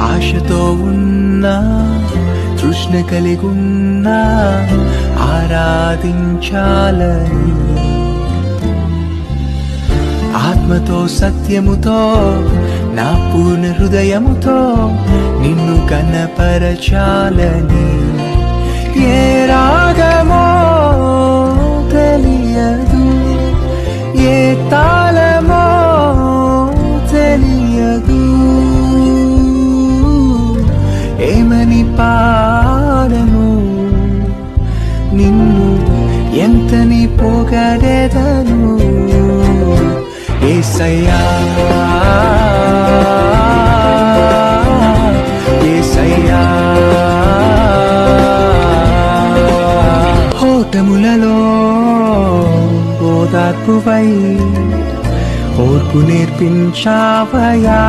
ఆశతో ఉన్నా తృష్ణ కలిగున్నా ఆరాధించాలని. ఆత్మతో సత్యముతో నా పూర్ణ హృదయముతో నిన్ను కనపరచాలని పాడను నిన్ను ఎంతని పొగడెదను ఏసయ్యా ఏసయ్యా హోటములలో ఓదార్పువై ఓర్పు నేర్పించావయా